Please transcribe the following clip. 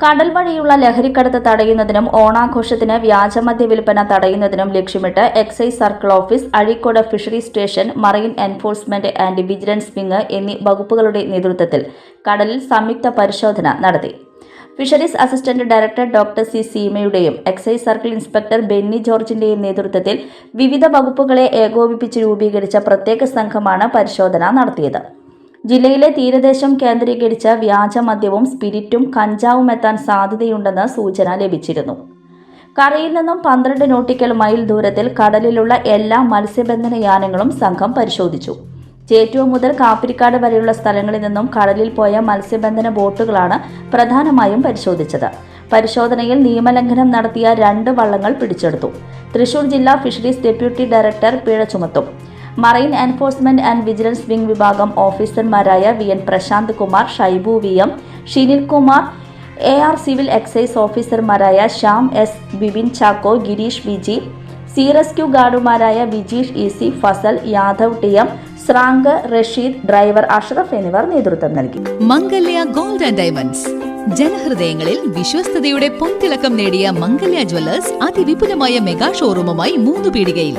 കടൽ വഴിയുള്ള ലഹരിക്കടത്ത് തടയുന്നതിനും ഓണാഘോഷത്തിന് വ്യാജമദ്യ വിൽപ്പന തടയുന്നതിനും ലക്ഷ്യമിട്ട് excise circle office Azhikode fishery station marine enforcement and vigilance wing എന്നീ വകുപ്പുകളുടെ നേതൃത്വത്തിൽ കടലിൽ സംയുക്ത പരിശോധന നടത്തി. Fisheries assistant director doctor C സീമയുടെയും excise circle inspector Benny ജോർജിന്റെയും നേതൃത്വത്തിൽ വിവിധ വകുപ്പുകളെ ഏകോപിപ്പിച്ച് രൂപീകരിച്ച പ്രത്യേക സംഘമാണ് പരിശോധന നടത്തിയത്. ജില്ലയിലെ തീരദേശം കേന്ദ്രീകരിച്ച് വ്യാജമദ്യവും സ്പിരിറ്റും കഞ്ചാവും എത്താൻ സാധ്യതയുണ്ടെന്ന് സൂചന ലഭിച്ചിരുന്നു. കരയിൽ നിന്നും പന്ത്രണ്ട് നോട്ടിക്കൽ മൈൽ ദൂരത്തിൽ കടലിലുള്ള എല്ലാ മത്സ്യബന്ധന യാനങ്ങളും സംഘം പരിശോധിച്ചു. ചേറ്റുവ മുതൽ കാപ്പിരിക്കാട് വരെയുള്ള സ്ഥലങ്ങളിൽ നിന്നും കടലിൽ പോയ മത്സ്യബന്ധന ബോട്ടുകളാണ് പ്രധാനമായും പരിശോധിച്ചത്. പരിശോധനയിൽ നിയമലംഘനം നടത്തിയ രണ്ട് വള്ളങ്ങൾ പിടിച്ചെടുത്തു. തൃശൂർ ജില്ലാ ഫിഷറീസ് ഡെപ്യൂട്ടി ഡയറക്ടർ പിഴ ചുമത്തും. Marine enforcement and vigilance wing വിഭാഗം ഓഫീസർമാരായ V N Prashanth Kumar Shaibu V M Shinil Kumar A R civil excise ഓഫീസർമാരായ Shyam S Bibin Chacko Gireesh Viji C rescue ഗാർഡുമാരായ Vijeesh E C Fazal Yadav T M സ്രാങ്ക് Rasheed driver Ashraf എന്നിവർ നേതൃത്വം നൽകി. Mangalya gold and diamonds. ജനഹൃദയങ്ങളിൽ വിശ്വസ്തയുടെ പൊൻതിളക്കം നേടിയ Mangalya Jewellers അതിവിപുലമായ mega ഷോറൂമുമായി മൂന്ന് പീടികയിൽ